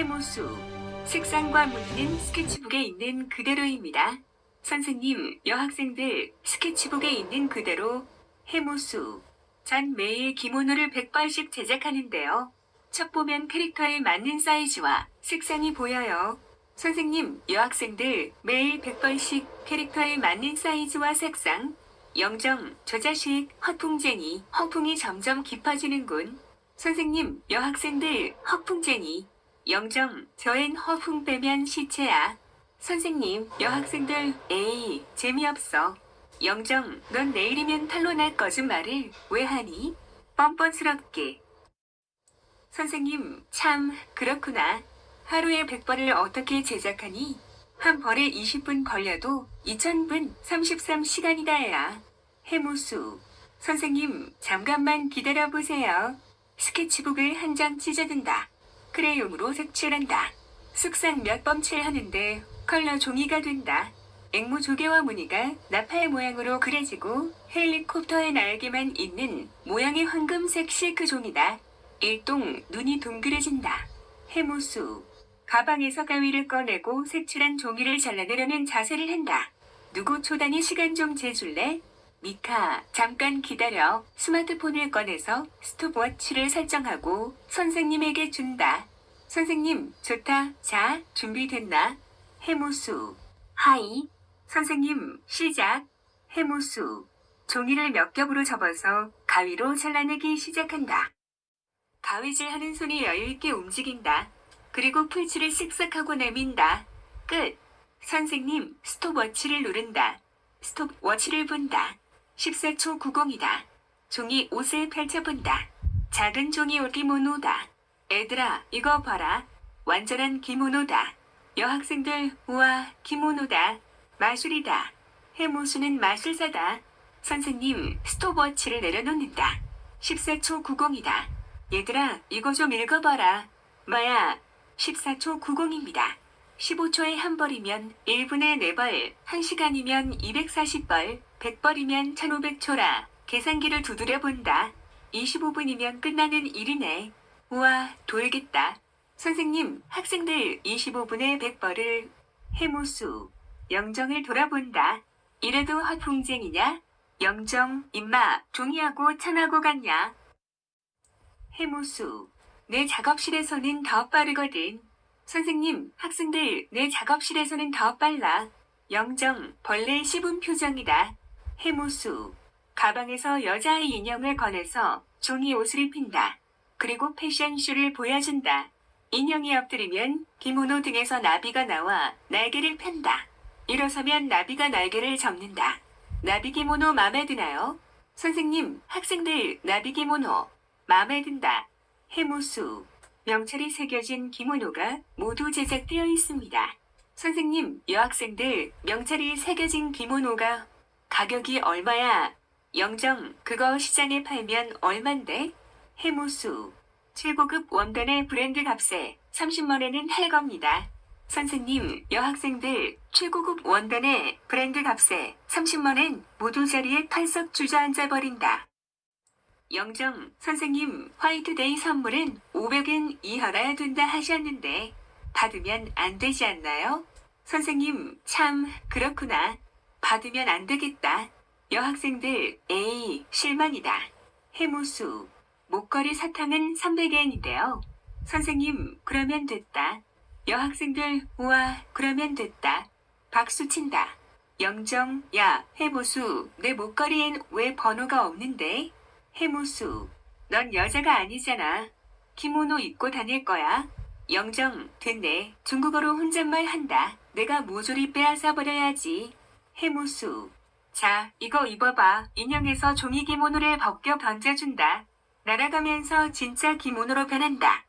해모수. 색상과 무늬는 스케치북에 있는 그대로입니다. 선생님, 여학생들 스케치북에 있는 그대로 해모수. 전 매일 기모노를 100벌씩 제작하는데요. 첫 보면 캐릭터에 맞는 사이즈와 색상이 보여요. 선생님, 여학생들 매일 100벌씩 캐릭터에 맞는 사이즈와 색상. 영정, 저 자식, 허풍쟁이, 허풍이 점점 깊어지는군. 선생님, 여학생들, 허풍쟁이. 영정, 저앤 허풍 빼면 시체야. 선생님, 여학생들, 에이, 재미없어. 영정, 넌 내일이면 탄로날 거짓말을 왜 하니? 뻔뻔스럽게. 선생님, 참, 그렇구나. 하루에 100벌을 어떻게 제작하니? 한 벌에 20분 걸려도 2000분 33시간이다야. 해무수. 선생님, 잠깐만 기다려보세요. 스케치북을 한 장 찢어든다. 크레용으로 색칠한다. 숙상 몇 번 칠하는데 컬러 종이가 된다. 앵무 조개와 무늬가 나팔 모양으로 그려지고 헬리콥터의 날개만 있는 모양의 황금색 실크 종이다. 일동 눈이 둥그레진다. 해무수. 가방에서 가위를 꺼내고 색칠한 종이를 잘라내려는 자세를 한다. 누구 초단위 시간 좀 재줄래? 미카, 잠깐 기다려. 스마트폰을 꺼내서 스톱워치를 설정하고 선생님에게 준다. 선생님, 좋다. 자, 준비됐나? 해무수. 하이. 선생님, 시작. 해무수. 종이를 몇 겹으로 접어서 가위로 잘라내기 시작한다. 가위질 하는 손이 여유있게 움직인다. 그리고 풀칠을 쓱싹하고 내민다. 끝. 선생님, 스톱워치를 누른다. 스톱워치를 본다. 14초 90이다. 종이 옷을 펼쳐본다. 작은 종이 옷 기모노다. 애들아, 이거 봐라. 완전한 기모노다. 여학생들, 우와, 기모노다. 마술이다. 해모수는 마술사다. 선생님, 스톱워치를 내려놓는다. 14초 90이다. 얘들아, 이거 좀 읽어봐라. 마야, 14초 90입니다. 15초에 한 벌이면 1분에 4벌, 1시간이면 240벌, 100벌이면 1500초라. 계산기를 두드려 본다. 25분이면 끝나는 일이네. 우와, 돌겠다. 선생님, 학생들 25분에 100벌을 해모수, 영정을 돌아본다. 이래도 허풍쟁이냐? 영정, 임마, 종이하고 천하고 같냐? 해무수. 내 작업실에서는 더 빠르거든. 선생님, 학생들, 내 작업실에서는 더 빨라. 영정, 벌레 씹은 표정이다. 해무수. 가방에서 여자아이 인형을 꺼내서 종이 옷을 입힌다. 그리고 패션쇼를 보여준다. 인형이 엎드리면 기모노 등에서 나비가 나와 날개를 편다. 일어서면 나비가 날개를 접는다. 나비 기모노 마음에 드나요? 선생님, 학생들, 나비 기모노. 마음에 든다. 해무수. 명찰이 새겨진 기모노가 모두 제작되어 있습니다. 선생님, 여학생들, 명찰이 새겨진 기모노가 가격이 얼마야? 영정, 그거 시장에 팔면 얼만데? 해무수. 최고급 원단의 브랜드 값에 30만원은 할 겁니다. 선생님, 여학생들, 최고급 원단의 브랜드 값에 30만원 모두 자리에 털썩 주저앉아 버린다. 영정, 선생님, 화이트데이 선물은 500엔 이하라야 된다 하셨는데, 받으면 안 되지 않나요? 선생님, 참, 그렇구나. 받으면 안 되겠다. 여학생들, 에이, 실망이다. 해무수, 목걸이 사탕은 300엔인데요. 선생님, 그러면 됐다. 여학생들, 우와, 그러면 됐다. 박수 친다. 영정, 야, 해보수, 내 목걸이엔 왜 번호가 없는데? 해무수, 넌 여자가 아니잖아. 키모노 입고 다닐 거야. 영정, 됐네. 중국어로 혼잣말 한다. 내가 모조리 빼앗아 버려야지. 해무수, 자, 이거 입어봐. 인형에서 종이 기모노를 벗겨 던져준다. 날아가면서 진짜 기모노로 변한다.